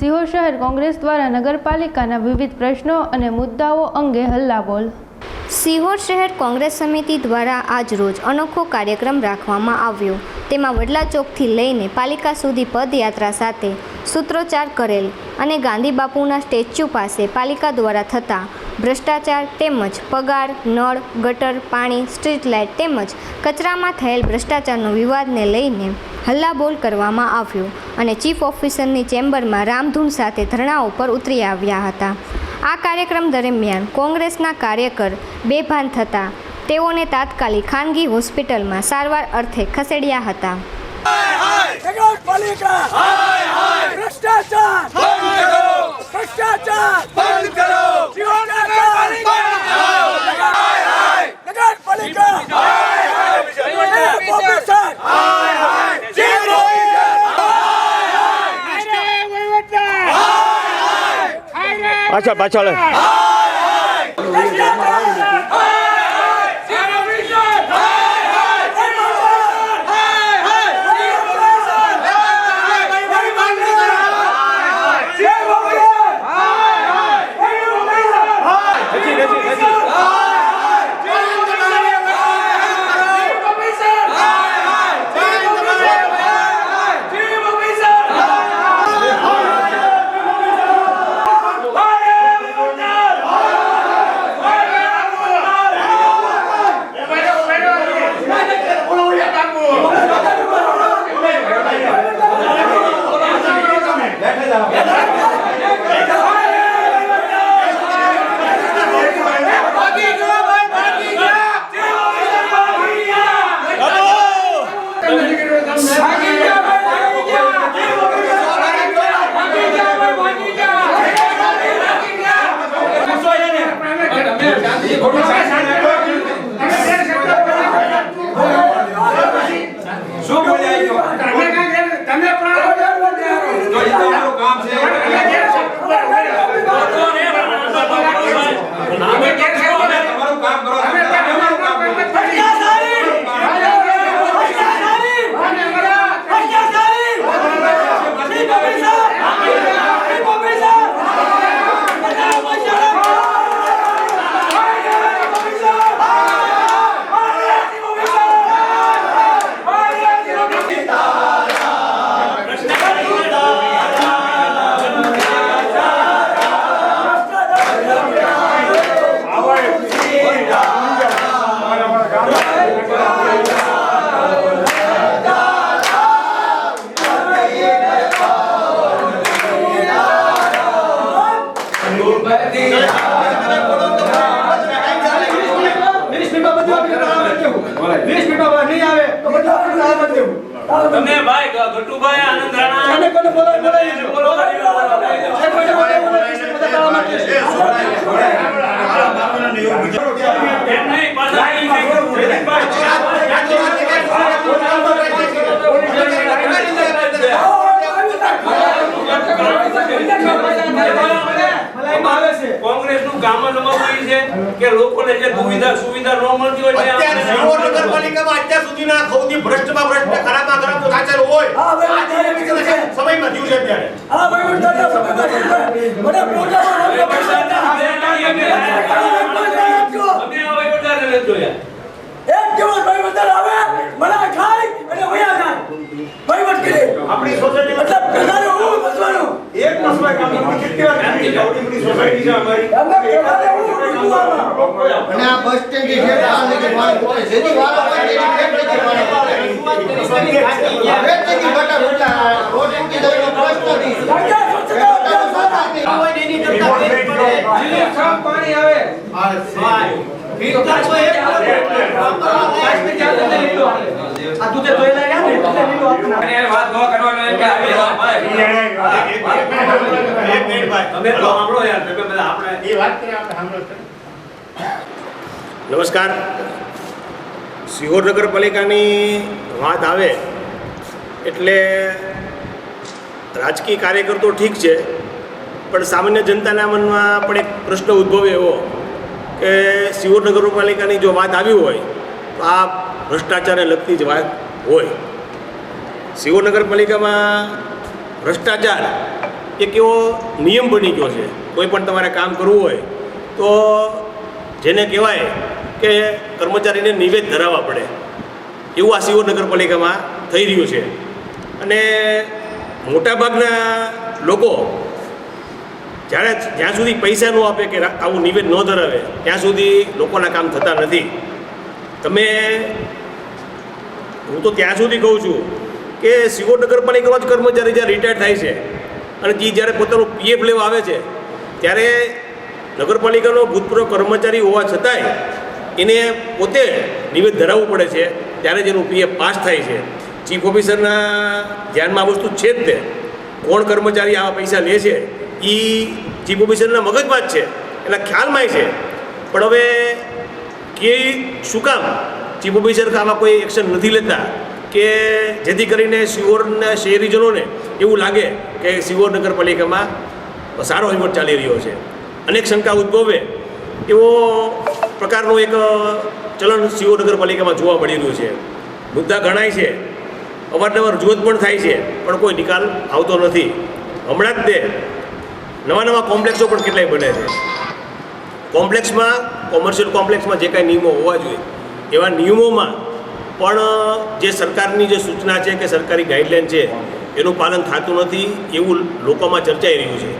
સિહોર શહેર કોંગ્રેસ દ્વારા નગરપાલિકાના વિવિધ પ્રશ્નો અને મુદ્દાઓ અંગે હલ્લાબોલ. સિહોર શહેર કોંગ્રેસ સમિતિ દ્વારા આજરોજ અનોખો કાર્યક્રમ રાખવામાં આવ્યો. તેમાં વડલા ચોકથી લઈને પાલિકા સુધી પદયાત્રા સાથે સૂત્રોચ્ચાર કરેલ. અને ગાંધી બાપુના સ્ટેચ્યુ પાસે પાલિકા દ્વારા થતા ભ્રષ્ટાચાર તેમજ પગાર, નળ, ગટર, પાણી, સ્ટ્રીટ લાઇટ તેમજ કચરામાં થયેલ ભ્રષ્ટાચારનો વિવાદને લઈને હલ્લાબોલ કરવામાં આવ્યો અને ચીફ ઓફિસરની ચેમ્બરમાં રામધૂન સાથે ધરણા ઉપર ઉતરી આવ્યા હતા. આ કાર્યક્રમ દરમિયાન કોંગ્રેસના કાર્યકર બેભાન થતાં તેઓને તાત્કાલિક ખાનગી હોસ્પિટલમાં સારવાર અર્થે ખસેડ્યા હતા. નગરપાલિકા ભ્રષ્ટાચાર. ભ્રષ્ટાચાર. નગરપાલિકા ઓફિસર પાછળ પાછળ. શું તમારું તમે ભાઈ ગટુભાઈ આનંદ રાણા અને કોને બોલાય બોલાય બોલો બોલો એમ આવે છે. કોંગ્રેસનું કામ જ છે કે લોકોને જે સુવિધા સુવિધા ન મળતી હોય ત્યાં અત્યારે સિહોર નગરપાલિકામાં અત્યાર સુધીના સૌથી ભ્રષ્ટમાં ભ્રષ્ટ ખરાબમાં ખરાબ જો હોય. હા, ભાઈ, આ જે વિકસિત સમયમાં જીવ છે અત્યારે. હા આ વહીવટદારના સમયમાં મને પોતાનો અમે હવે જોયા એક દિવસ વહીવટદાર આવે મને ખાય અને વયા જાય વહીવટ કરે. આપણી સોસાયટી મતલબ પ્રજાને હું બસવાનું એક મસવાય કામ કેટલી વાર થઈ ગઈ? સોસાયટી છે અમારી. અમે પ્રજાને હું બસવાનું અને આ બસ સ્ટેન્ડ છે આ નથી પાણી પોતે જેથી વાળો હોય તેની પેટ નથી હવે તે કી બટા બટા રોડ તૂટી જાય એનો પ્રશ્ન નથી. સંજય સ્વચ્છતા અભિયાન સાથે અને વાત ન કરવાનો એમ કે આવી ભાઈ એક મિનિટ ભાઈ. તમે તો સાંભળો યાર તમે બધા આપણે એ વાત કરે આપણે સાંભળો નમસ્કાર સિહોર નગરપાલિકાની વાત આવે એટલે રાજકીય કાર્યકર તો ઠીક છે પણ સામાન્ય જનતાના મનમાં પણ એક પ્રશ્ન ઉદ્ભવે એવો કે સિહોર નગરપાલિકાની જો વાત આવી હોય, તો આ ભ્રષ્ટાચારને લગતી જ વાત હોય. સિહોર નગરપાલિકામાં ભ્રષ્ટાચાર એક એવો નિયમ બની ગયો છે. કોઈ પણ તમારે કામ કરવું હોય, તો જેને કહેવાય કે કર્મચારીને નિવેદ ધરાવવા પડે. એવું આ સિહોર નગરપાલિકામાં થઈ રહ્યું છે. અને મોટાભાગના લોકો જ્યારે જ્યાં સુધી પૈસા ન આપે કે આવું નિવેદ ન ધરાવે, ત્યાં સુધી લોકોના કામ થતા નથી. તમે, હું તો ત્યાં સુધી કહું છું કે સિહોર નગરપાલિકામાં જ કર્મચારી જ્યારે રિટાયર થાય છે અને જે જ્યારે પોતાનું પીએફ લેવા આવે છે, ત્યારે નગરપાલિકાનો ભૂતપૂર્વ કર્મચારી હોવા છતાંય એને પોતે નિવેદ ધરાવવું પડે છે, ત્યારે જ એનું પીએફ પાસ થાય છે. ચીફ ઓફિસરના ધ્યાનમાં આ વસ્તુ છે જ તે. કોણ કર્મચારી આવા પૈસા લે છે? એ ચીફ ઓફિસરના મગજમાં જ છે. એના ખ્યાલમાંય છે. પણ હવે કે શું કામ? ચીફ ઓફિસર આમાં કોઈ એક્શન નથી લેતા. કે જેથી કરીને સિહોરના શહેરીજનોને એવું લાગે કે સિહોર નગરપાલિકામાં સારો વહીવટ ચાલી રહ્યો છે. અનેક શંકા ઉદ્ભવે. એવો પ્રકારનું એક ચલણ સિહોર નગરપાલિકામાં જોવા મળી રહ્યું છે. મુદ્દા ઘણાય છે. અવારનવાર રજૂઆત પણ થાય છે. પણ કોઈ નિકાલ આવતો નથી. હમણાં જ તે નવા નવા કોમ્પ્લેક્સો પણ કેટલાય બને છે. કોમ્પ્લેક્સમાં, કોમર્શિયલ કોમ્પ્લેક્સમાં જે કાંઈ નિયમો હોવા જોઈએ, એવા નિયમોમાં પણ જે સરકારની જે સૂચના છે કે સરકારી ગાઈડલાઇન છે, એનું પાલન થતું નથી, એવું લોકોમાં ચર્ચાઈ રહ્યું છે.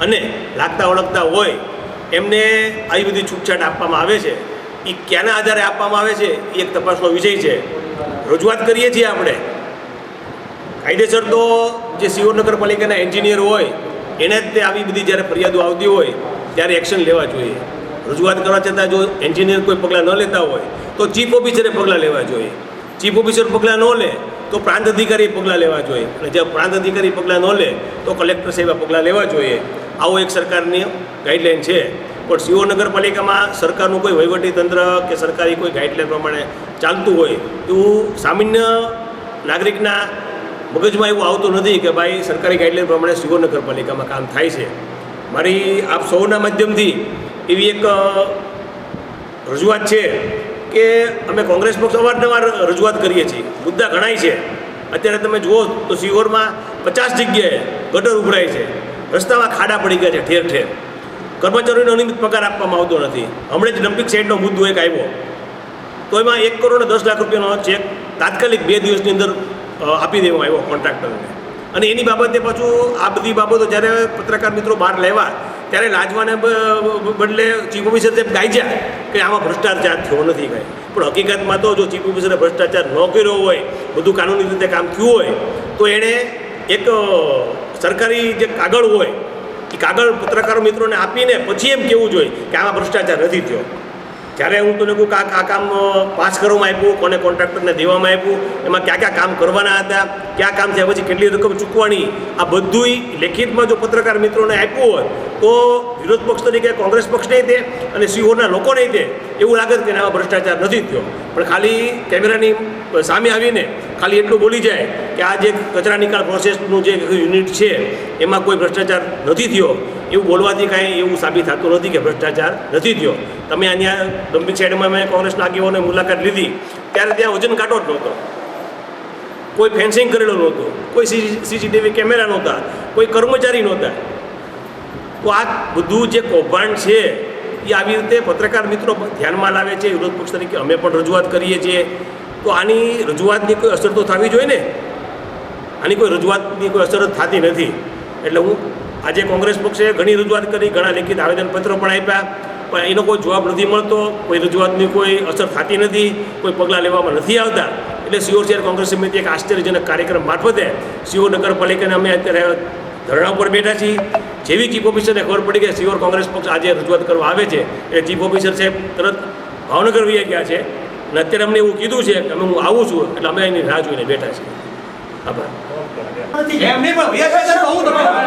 અને લાગતા ઓળખતા હોય, એમને આવી બધી છૂટછાટ આપવામાં આવે છે. એ ક્યાંના આધારે આપવામાં આવે છે, એ એક તપાસનો વિષય છે. રજૂઆત કરીએ છીએ આપણે. કાયદેસર તો જે સિહોર નગરપાલિકાના એન્જિનિયર હોય એને જ તે આવી બધી જ્યારે ફરિયાદો આવતી હોય, ત્યારે એક્શન લેવા જોઈએ. રજૂઆત કરવા છતાં જો એન્જિનિયર કોઈ પગલાં ન લેતા હોય, તો ચીફ ઓફિસરે પગલાં લેવા જોઈએ. ચીફ ઓફિસર પગલાં ન લે, તો પ્રાંત અધિકારી પગલાં લેવા જોઈએ. અને જે પ્રાંત અધિકારી પગલાં ન લે, તો કલેક્ટર સાહેબ પગલાં લેવા જોઈએ. આવો એક સરકારની ગાઈડલાઈન છે. પણ સીઓ નગરપાલિકામાં સરકારનું કોઈ વહીવટી તંત્ર કે સરકારી કોઈ ગાઈડલાઈન પ્રમાણે ચાલતું હોય, તો સામાન્ય નાગરિકના મગજમાં એવું આવતું નથી કે ભાઈ સરકારી ગાઈડલાઈન પ્રમાણે સિહોર નગરપાલિકામાં કામ થાય છે. મારી આપ સૌના માધ્યમથી એવી એક રજૂઆત છે કે અમે કોંગ્રેસ પક્ષ અવારનવાર રજૂઆત કરીએ છીએ. મુદ્દા ઘણાય છે. અત્યારે તમે જુઓ તો સિહોરમાં પચાસ જગ્યાએ ગટર ઉભરાય છે. રસ્તામાં ખાડા પડી ગયા છે ઠેર ઠેર. કર્મચારીઓને અનિયમિત પગાર આપવામાં આવતો નથી. હમણાં જ ડમ્પિંગ સાઇડનો મુદ્દો એક આવ્યો. તો એમાં એક કરોડ દસ લાખ રૂપિયાનો ચેક તાત્કાલિક બે દિવસની અંદર આપી દેવામાં આવ્યો કોન્ટ્રાક્ટરને અને એની બાબતે પાછું આ બધી બાબતો જ્યારે પત્રકાર મિત્રો બહાર લેવા, ત્યારે લાજવાને બદલે ચીફ ઓફિસર સાહેબ ગાઈજ્યા કે આમાં ભ્રષ્ટાચાર થયો નથી કાંઈ પણ હકીકતમાં તો જો ચીફ ઓફિસરે ભ્રષ્ટાચાર ન કર્યો હોય, બધું કાનૂની રીતે કામ થયું હોય, તો એણે એક સરકારી જે કાગળ હોય, એ કાગળ પત્રકારો મિત્રોને આપીને પછી એમ કહેવું જોઈએ કે આમાં ભ્રષ્ટાચાર નથી થયો. જ્યારે હું તને કહું કે આ કામ પાસ કરવામાં આપ્યું, કોને કોન્ટ્રાક્ટરને દેવામાં આપ્યું, એમાં ક્યાં ક્યાં કામ કરવાના હતા, ક્યાં કામ થયા પછી કેટલી રકમ ચૂકવાની આ બધુંય લેખિતમાં જો પત્રકાર મિત્રોને આપ્યું હોય તો વિરોધ પક્ષ તરીકે, કોંગ્રેસ પક્ષ નહીં તે, અને સીઓના લોકો નહીં તે, એવું લાગે કે આમાં ભ્રષ્ટાચાર નથી થયો. પણ ખાલી કેમેરાની સામે આવીને ખાલી એટલું બોલી જાય કે આ જે કચરા નિકાલ પ્રોસેસનું જે યુનિટ છે, એમાં કોઈ ભ્રષ્ટાચાર નથી થયો. એવું બોલવાથી કાંઈ એવું સાબિત થતું નથી કે ભ્રષ્ટાચાર નથી થયો. તમે અહીંયા ડમ્પિંગ સાઈડમાં મેં કોંગ્રેસના આગેવાનોની મુલાકાત લીધી. ત્યારે ત્યાં વજન કાઢો જ નહોતો. કોઈ ફેન્સિંગ કરેલો નહોતો. કોઈ સીસીટીવી કેમેરા નહોતા. કોઈ કર્મચારી નહોતા. તો આ બધું જે કૌભાંડ છે, એ આવી રીતે પત્રકાર મિત્રો ધ્યાનમાં લાવે છે. વિરોધ પક્ષ તરીકે અમે પણ રજૂઆત કરીએ છીએ. તો આની રજૂઆતની કોઈ અસર તો થવી જોઈએ ને? આની કોઈ રજૂઆતની કોઈ અસર થતી નથી. એટલે હું આજે કોંગ્રેસ પક્ષે ઘણી રજૂઆત કરી, ઘણા લેખિત આવેદનપત્રો પણ આપ્યા, પણ એનો કોઈ જવાબ નથી મળતો, કોઈ રજૂઆતની કોઈ અસર થતી નથી, કોઈ પગલાં લેવામાં નથી આવતા. એટલે સિયોર શહેર કોંગ્રેસ સમિતિ એક આશ્ચર્યજનક કાર્યક્રમ મારફતે સિયોર નગરપાલિકાને અમે અત્યારે ધરણા ઉપર બેઠા છીએ. જેવી ચીફ ઓફિસરને ખબર પડી કે સિયોર કોંગ્રેસ પક્ષ આજે રજૂઆત કરવા આવે છે, એટલે ચીફ ઓફિસર સાહેબ તરત ભાવનગર વહી ગયા છે. અને અત્યારે અમને એવું કીધું છે કે અમે હું આવું છું એટલે અમે એની રાહ જોઈને બેઠા છીએ. આભાર. એમ નહીં પણ બે છે તો હું તમારે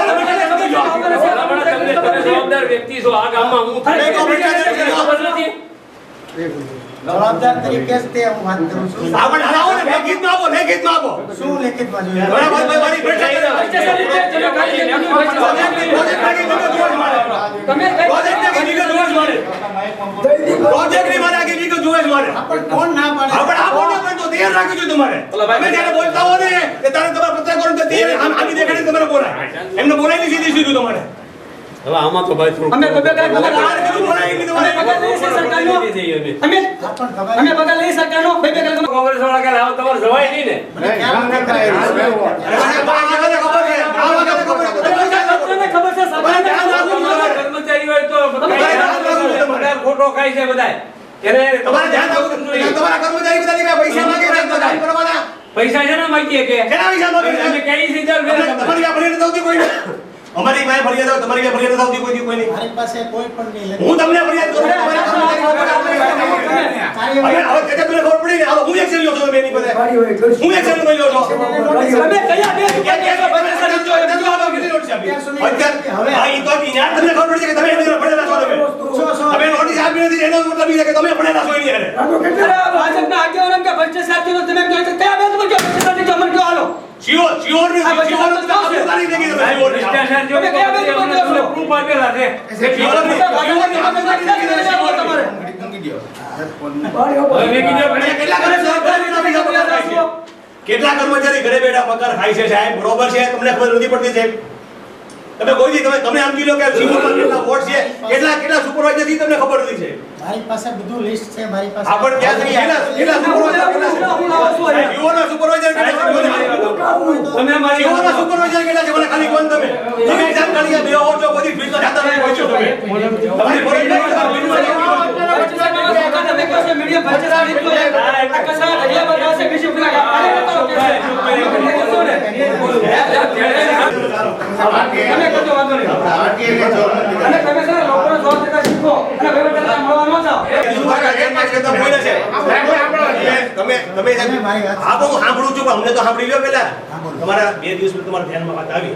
વ્યક્તિ જો આ ગામમાં હું થાય તો ખબર નથી જવાબદાર તરીકે જ તે હું વાત કરું છું આપણે હલાવો ને લેખિતમાં આપો લેખિતમાં આપો શું લેખિતમાં જોઈએ બરાબર ભાઈ મારી બેઠા તમે કઈ પ્રોજેક્ટની વિગત જોવા જ મારે પ્રોજેક્ટની મારા આખી વિગત જોવે જ મારે પણ કોણ ના પાડે આપણે આ ને પર તો તૈયાર રાખજો જોઈએ તમારે તમે જ્યારે બોલતા હો ને ત્યારે તારે તમારા પત્રકારો ને તૈયાર આમ આખી દેખાડીને તમારે બોલાય એમને બોલાય નહીં સીધી સીધું તમારે હવે આમાં તો ભાઈ થોડું અમે નહીં અમે. અમે આ પણ અમે પગાર લઈએ સરકારનો. બે બે કોંગ્રેસ વાળા કે લાવો તમાર જવાય નહીં ને. ખોટો ખાય છે બધાય. એને તમારે ધ્યાન રાખવું જોઈએ. તમારા કર્મચારી બધા પૈસા માંગે છે તો પૈસા છે ને માંગીએ કે? કેના પૈસા માંગે છે? અમે કઈ સીધા કોઈ. અમારી પાસે ફરિયાદ આવે, તમારી પાસે ફરિયાદ આવતી કોઈ કોઈ નહીં. મારી પાસે કોઈ પણ નહીં હું તમને ફરિયાદ કરું આપણે હવે હવે તમને ખબર પડી હાલો હું એક્શન લ્યો છું તમે એની પાસે? હું એક્શન લઈ લ્યો છું? અમે કયા બે કે કે બને સર જો એ જો આવો. અત્યારે હા, ઈ તો ન્યા તમને ખબર પડી કે તમે એની ભણેલા છો તમે. તમે નોટિસ આપી નથી એનો મતલબ એ કે તમે ભણેલા છો એની અરે આ ભાજપના આગેવાન કે કરે આપેલા છે? કેટલા કર્મચારી ઘરે બેઠા પગાર ખાય છે સાહેબ? બરોબર છે? તમને ખબર નથી પડતી સાહેબ તમે કોઈ દી તમે તમે આમ કીધો કે શિવમાં કેટલા વોટ છે. કેટલા કેટલા સુપરવાઇઝરથી તમને ખબર નથી છે? મારી પાસે બધું લિસ્ટ છે મારી પાસે આપણ ક્યાં છે? કેટલા કેટલા સુપરવાઇઝર કેટલા હું લાવું છું. શિવોના સુપરવાઇઝર કેટલા છે? તમે મારી શિવોના સુપરવાઇઝર કેટલા છે? મને ખાલી કોણ તમે. તમે એક્ઝામ ખાલી બે ઓર જો બધી ફીસ જાતા નહીં હોય છો તમે તમારી ફરજ નથી તમારી ફીસ નથી? સરકારને મેં કહ્યું છે, મીડિયમ ભ્રષ્ટાચાર થયો છે. આ કસાય ઘડિયા બધા છે, બીજું પેલા કાંઈ અરે બતાવો કે છે. તમે કહો ને. તમે કહેજો વાંધો નહીં. અને તમે છે લોકોને જવાબ દેતા શીખો. અને ભાઈ બધાને મળવા ન જાઓ. તમે તમે તમે મારી વાત આ બહુ સાંભળું છું પણ અમને તો સાંભળી લ્યો પેલા તમારા બે દિવસ તમારા ધ્યાનમાં વાત આવી.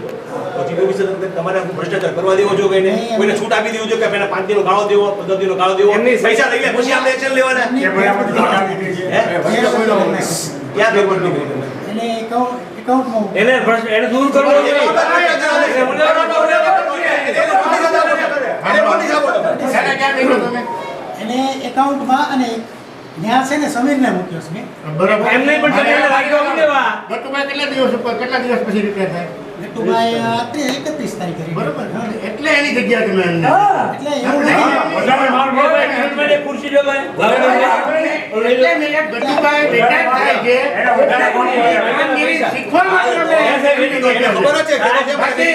પછી કોઈ વિશે તમારે ભ્રષ્ટાચાર કરવા દેવો જો નહીં કોઈને છૂટ આપી દેવું જો કે પેલા પાંચ દિનનો ગાળો દેવો પંદર દિનનો ગાળો દેવો. પૈસા લઈ લે પછી આપણે એક્શન લેવાના. ક્યાં ભેગવડ નહીં એને એને ભ્રષ્ટ- એને દૂર કરવો જોઈએ. એને એકાઉન્ટમાં અને ત્યાં છે ને સમીરને મૂક્યો છે. એમને પણ કેટલા દિવસ ઉપર કેટલા દિવસ પછી રિપેર થાય? ગટુભાઈ અત્યારે એકત્રીસ તારીખે report. બરોબર. એટલે એની જગ્યા તમે એમને એટલે એવું નથી તમે મારો ખુરશી જો ભાઈ. એટલે મિનિટ ગટુભાઈ રિટાયર થાય છે. કામગીરી શીખવા માટે એને ખબર છે કે મારી પાસે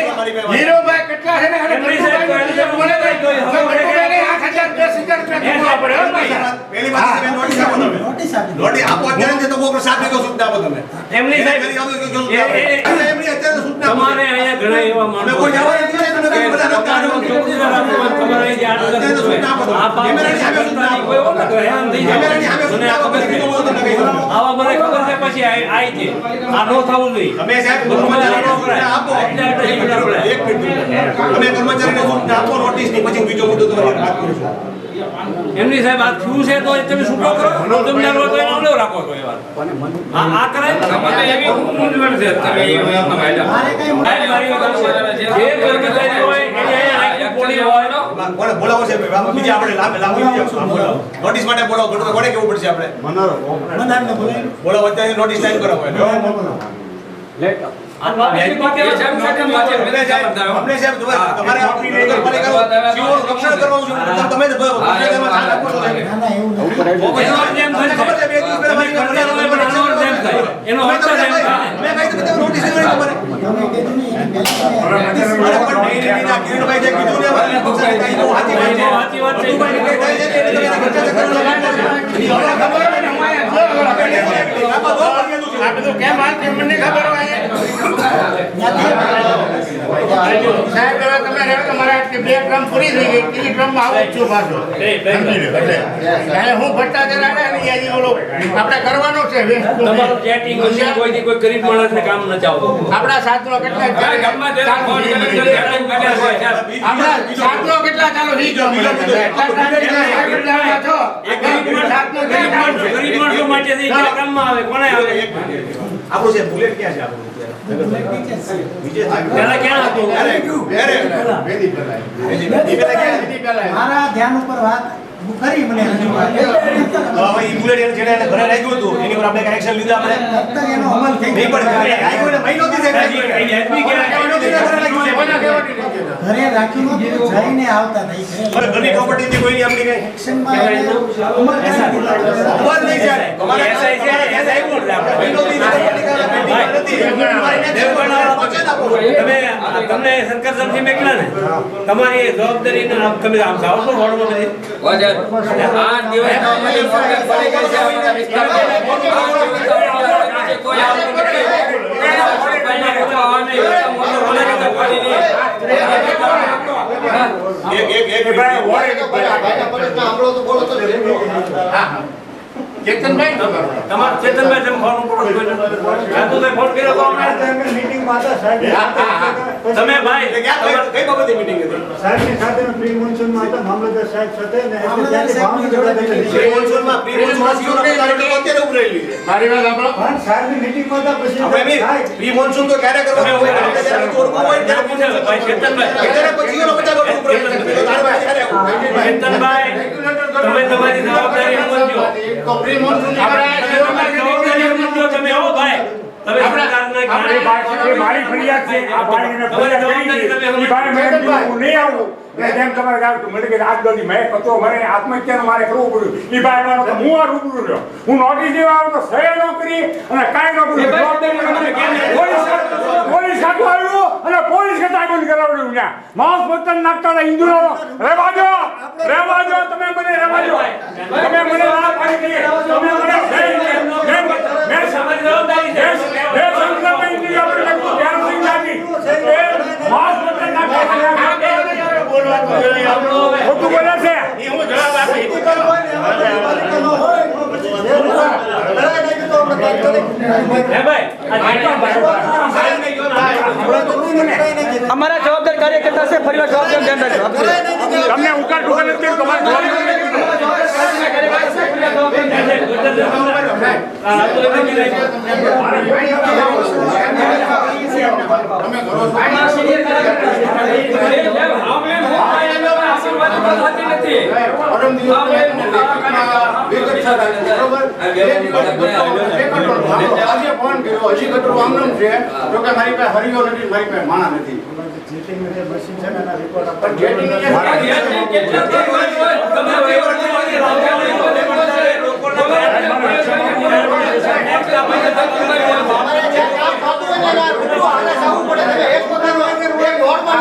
હીરોભાઈ કેટલા છે ને અને ગટુભાઈની જરૂર પડે ને, તો ગટુભાઈને આઠ હજાર, દસ હજાર રૂપિયા ચૂકવવા પડે હો પાછા. પહેલી વાત નોટિસ આપો તમે નોટિસ આપી નોટિસ આપો અત્યારે તો બહુ સાત વીઘો સૂચના આપો તમે એમની સાહેબ કરી આપો તો સૂચના આપો. એ- એ- એમની અત્યારે સૂચના તમારે અહીંયા ઘણા એવા માણસો કોઈ જવા નથી તમે કઈ બધા રસ્તા ચોકીદાર રાખવાનું, તમારે જે આટલા સૂચના આપો આ કેમેરાની સામે સૂચના આપો. કોઈ હોય ને તો થઈ જાવ. કેમેરાની સામે સૂચના આપો, પછી છે. બીજું બધું તમને કહી દઉં. આવા મને ખબર છે પછી આ આ છે આ નો થવું જોઈએ તમે સાહેબ આપો. એક મિનિટ. તમે કર્મચારીને સૂચના આપો નોટિસની પછી બીજો મુદ્દો તમારી વાત કરું છું. એમની સાહેબ આ થયું છે? તો તમે છૂટો કરો. તમે ના કરો તો એનો લેવ રાખો છો એ વાત. આ આ કરાય. તમને એવી મૂંઝવણ છે. તમે એ વાત સાંભળો. જે કર્મચારી હોય એને આખી પોલી હોય. કોને બોલાવો છે? બીજા આપણે બીજા બોલાવો. નોટિસ માટે બોલાવો. ઘણું કોને કેવું પડશે આપણે? મનારને બોલાવી બોલાવો અત્યારે નોટિસ ટાઈમ કરાવો એટલે. નોટિસ નહીં કરી મને. તમે કીધું નહીં એની પહેલા અરે પણ નહીં, નહીં, નહીં, આ કિરીટભાઈ જે કીધું ને મારી પક્ષે કાંઈ બહુ સાચી વાત છે. સાચી વાત છે. ભટુભાઈને કંઈ થાય છે ને એટલે તમે ભ્રષ્ટાચાર કરવાનો લાગો છો. હવે ખબર હોય ને, હું અહીંયા જો ખબર હોય. આમાં બહુ ફરિયાદો છે. આ બધું કેમ હાલ છે મને ખબર હોય સાહેબ હવે તમે રહેવા દો, મારે આટલી બે ટ્રમ પૂરી થઈ ગઈ ત્રીજી ટ્રમમાં આવો છું પાછો. સમજી લો, એટલે. હું ભટ્ટાચાર્ય આવે ને ઓલો આપણે કરવાનો છે તમારું મશીન કોઈથી કોઈ ગરીબ માણસને કામ નથી આવતું આપણા સાથનો કેટલા. આપણા સાથનો કેટલા ચાલો? ઈ જો. એ ગરીબ માણસ- માટે આવે? કોને આવે? આપણું છે બુલેટ ક્યાં છે આપણું? મારા ધ્યાન ઉપર વાત. કરી મને. હવે ઈ બુલેટ એને જેને એને ઘરે રાખ્યું હતું એની પર આપણે કનેક્શન લીધા આપણે. અત્યારે એનો અમલ થઈ ગયો. પણ ઘરે રાખ્યું. ને મહિનો થી કઈ ઘરે રાખ્યું જઈને આવતા નહીં હવે ઘરની પ્રોપર્ટી થી કોઈની આપણી કઈ? એક્શનમાં અમલ. નહીં જાય તમારે SI છે, કોણ છે આપણે? મહિનો થી તમને સરકાર તરફથી મેકલા ને? તમારી જવાબદારી આમ તમે આમ જાઓ છો રોડમાં બધી. નહીં. એક એક એક ભાઈ વોરે ભાઈ. સાંભળો તો બોલો તો હા, હા. ચેતનભાઈ તો કરો. તમે ફોન ઉપર જાદુભાઈ ફોન કર્યો તો અમને હા, હા, હા. તમે ભાઈ કઈ- બાબતે meeting હતી? પ્રી મોન્સૂનમાં પ્રી મોન્સૂનમાં સીઓ ના પગાર અત્યારે ઉભરેલી છે. મારી વાત. આપણે બી પ્રી મોન્સૂન તો ક્યારે કરવાનું હોય? આપણે જ્યારે બધું ઓળખવું હોય ત્યારે પૂછે ભાઈ ચેતનભાઈ ત્યારે પછી એનો પચાસ ઉપર પછી ક્યારે? ચેતનભાઈ તમે તમારી જવાબદારી સમજો તમે હો ભાઈ મારી ફરિયાદ છે આ ભાઈને ફરિયાદ કરી છે. ઈ ભાઈ હું નહીં આવું જેમ તમારે ગાવ મને કે આજ સુધી મેં કચો મને આત્મહત્યાનું મારે કરવું પડ્યું ઈ ભાઈ માનો હું આ રૂબરૂ રહ્યો હું નોટિસ દેવા આવ્યો તો સહી ન અને કાંઈ નોકરી કર્યું જવાબદારી મને કેમ નહીં? પોલીસ ખાતું- પોલીસ ખાતું આવ્યું અને પોલીસ ખાતા બંધ કરાવડ્યું ત્યાં માઉસ પત્તર નાખતા હતા હિન્દુઓ. રહેવા દો રહેવા દો તમે મને રહેવા દો તમે મને ના પાડી દીધી. તમે મને માસ. ખોટું બોલે છે. હું જવાબ આપી. હે ભાઈ આ અમારા જવાબદાર કાર્યકર્તા છે ફરી વાર જવાબદાર ધ્યાન રાખજો. તમને ઉકાર ટુકાર નથી તમારે જવાબ નથી તમે કરો છો. પરમ દિવસે વિગત સાથે, બરોબર? એક વખત એક કટોરો ભાગો. હજી કટોરો આમનામ છે જો કે એક પોતાનો એક વોર્ડમાં ને જાઓ તમે.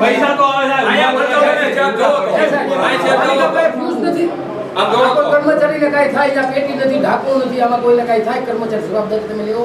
પૈસા ને ચેક કર્મચારીને કાંઈ થાય પેટી નથી, ઢાંકણું નથી, આમાં કોઈને કાંઈ થાય, કર્મચારી જવાબદારી તમે લેવો.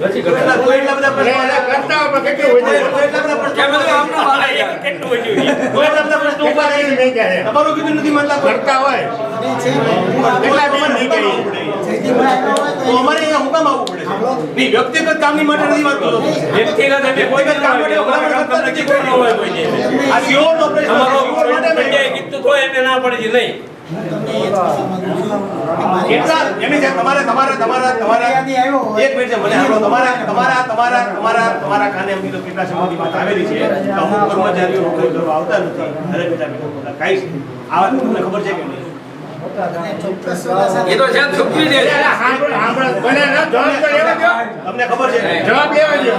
નથી કરતા. એટલા બધા પ્રશ્નો કરતા પણ કેટલું હોય તો એટલા બધા પ્રશ્નો કેમ બધું આમનું હાલે કેટલું વધ્યું છે? એટલા બધા પ્રશ્નો ઊભા થાય નહીં કહે. તમારું કીધું નથી માનતા કરતા હોય એટલા તમારે નહીં કહે. તો અમારે અહીંયા હું કામ આવવું પડે નહીં વ્યક્તિગત કામની માટે નથી વાત કરતો વ્યક્તિગત એટલે કોઈ કામ માટે કરતા નથી કોઈ હોય કોઈ જે. આ સીઓ નો પ્રશ્ન તમારો માટે કોઈ કીધું તો એને ના પડી નહીં ખબર છે કે નહીં? એ તો છે તમને ખબર છે જવાબ લેવા દો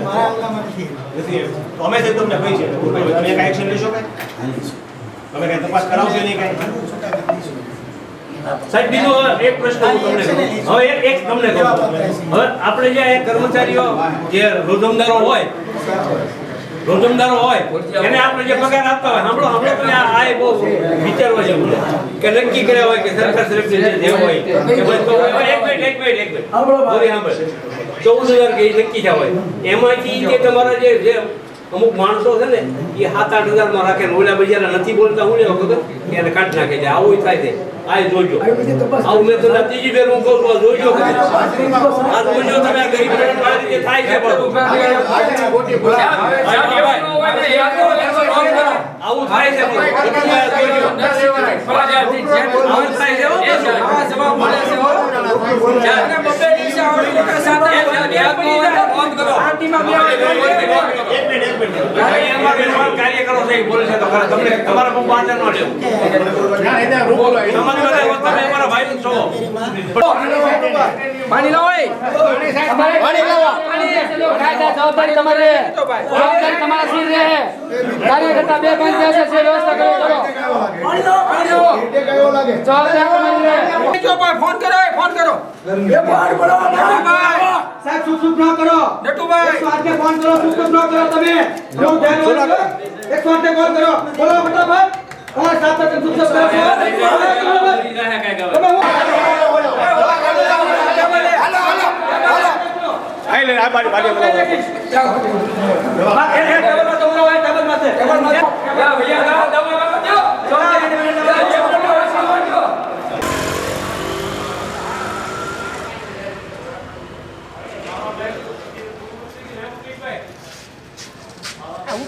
મારા નથી તો અમે સાહેબ તમને કહી છે તમે કાંઈ એક્શન લેશો કાંઈ તમે કાંઈ તપાસ કરાવશો નહીં કાંઈ? સાહેબ બીજો એક પ્રશ્ન હું તમને કરું હવે એક એક તમને કહું. હવે આપણે જે આ કર્મચારીઓ જે રોજમદારો હોય રોજમદારો હોય એને આપણે જે પગાર આપતા હોય સાંભળો સાંભળો તમે આ બહુ વિચારવા જેવું છે. કે નક્કી કર્યા હોય કે સરકાર તરફથી જે જે હોય કે એક મિનિટ એક મિનિટ એક મિનિટ બોલી સાંભળ. ચૌદ હજાર કે નક્કી થયા હોય. એમાંથી જે તમારા જે જે અમુક માણસો છે ને એ સાત આઠ હજારમાં રાખે ને ઓલા બજાર નથી બોલતા હું લેવા ખબર? એને કાઢી નાખે છે. આવું થાય છે. આ જોજો. આવું મેં તમને ત્રીજી ફેર હું કહું છું આ જોજો આ જોજો તમે આ ગરીબ થાય છે. આવું થાય છે આવું થાય છે. પણ લેવું. પાણી લાવો. પાણી લાવો. જવાબદારી તમારે જવાબદારી તમારા શિર રહે કાર્યકર્તા બે પાંચ છે વ્યવસ્થા કરો કરો જવાબદારી તમારી રહે ફોન કોઈ ફોન કરો એ ફોન કરો નટુભાઈ સાહેબ સુખ સુખ ન કરો નટુભાઈ એકસો આઠને ફોન કરો સુખ સુખ ન કરો તમે એવું ધ્યાન એકસો આઠને કોલ કરો બોલો ફટાફટ હા સાત તમે સુખ સુખ કરો તમે હું આઈ લે આ બાજુ બાજુ બોલાવો. યા ભૈયા ના દવા લાવો દ્યો.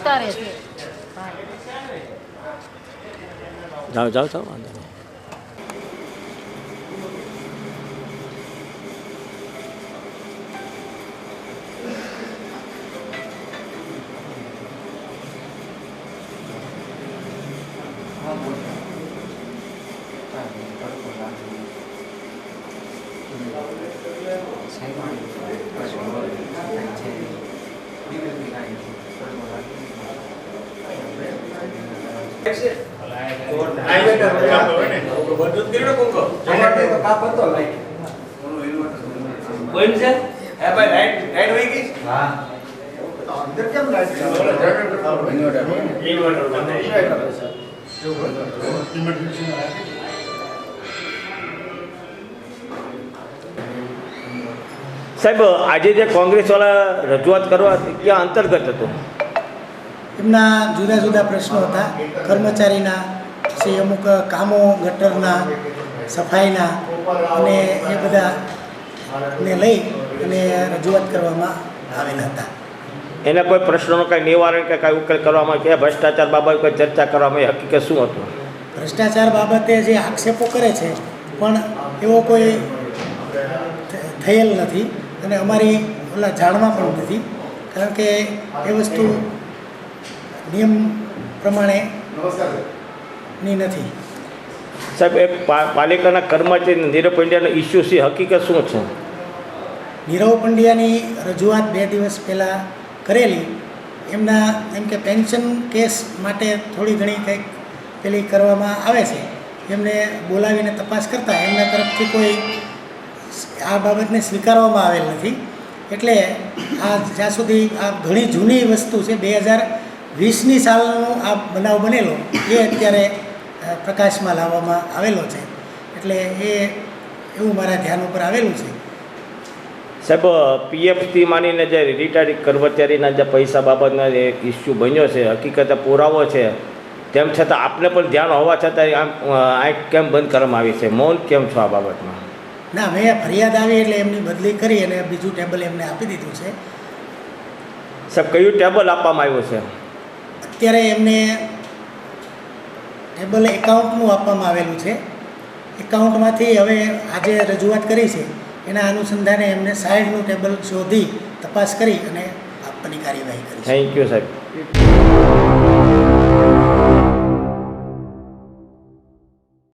ઉતારે છે. જાઓ જાઓ વાંધો નહીં બધું જ કર્યું ને કુંકો? કોઈ છે હે ભાઈ લાઈટ લાઈટ વહી ગઈ અંદર કેમ લાઈટ ચાલુ? ઇન્વર્ટર બંધ. સાહેબ આજે જે કોંગ્રેસ વાળા રજૂઆત કરવા ક્યાં અંતર્ગત હતું? એમના જુદા જુદા પ્રશ્નો હતા. કર્મચારીના પછી અમુક કામો ગટરના સફાઈના અને એ બધા ને લઈ અને રજૂઆત કરવામાં આવેલા હતા. એના કોઈ પ્રશ્નોનો કંઈ નિવારણ કે કાંઈ ઉકેલ કરવામાં કે ભ્રષ્ટાચાર બાબતે કોઈ ચર્ચા કરવામાં હકીકત શું હતું? ભ્રષ્ટાચાર બાબતે જે આક્ષેપો કરે છે પણ એવો કોઈ થયેલ નથી અને અમારી ઓલા જાણમાં પણ નથી. કારણ કે એ વસ્તુ નિયમ પ્રમાણે ની નથી. સાહેબ એક પાલિકાના કર્મચારી નીરવ પંડ્યાનો ઇસ્યુ છે હકીકત શું છે? નીરવ પંડ્યાની રજૂઆત બે દિવસ પહેલાં કરેલી. એમના એમ કે પેન્શન કેસ માટે થોડી ઘણી કંઈક પેલી કરવામાં આવે છે. એમને બોલાવીને તપાસ કરતાં એમના તરફથી કોઈ આ બાબતને સ્વીકારવામાં આવેલ નથી. એટલે આ જ્યાં સુધી આ ઘણી જૂની વસ્તુ છે બે હજાર વીસની સાલનો આ બનાવ બનેલો એ અત્યારે પ્રકાશમાં લાવવામાં આવેલો છે. એટલે એ એવું મારા ધ્યાન ઉપર આવેલું છે. સાહેબ પીએફથી માનીને જે રિટાયર્ડ કર્મચારીના જે પૈસા બાબતના જે ઇસ્યુ બન્યો છે હકીકતે પુરાવો છે તેમ છતાં આપને પણ ધ્યાન હોવા છતાં આમ આંખ કેમ બંધ કરવામાં આવી છે? મૌન કેમ છો આ બાબતમાં? ના મેં ફરિયાદ આવી એટલે એમની બદલી કરી અને બીજું ટેબલ એમને આપી દીધું છે. સાહેબ કયું ટેબલ આપવામાં આવ્યું છે? અત્યારે એમને ટેબલ એકાઉન્ટનું આપવામાં આવેલું છે. એકાઉન્ટમાંથી હવે આજે રજૂઆત કરી છે. એના અનુસંધાને એમને સાઈડનું ટેબલ શોધી તપાસ કરી અને આપવાની કાર્યવાહી કરી થેન્ક યુ સાહેબ.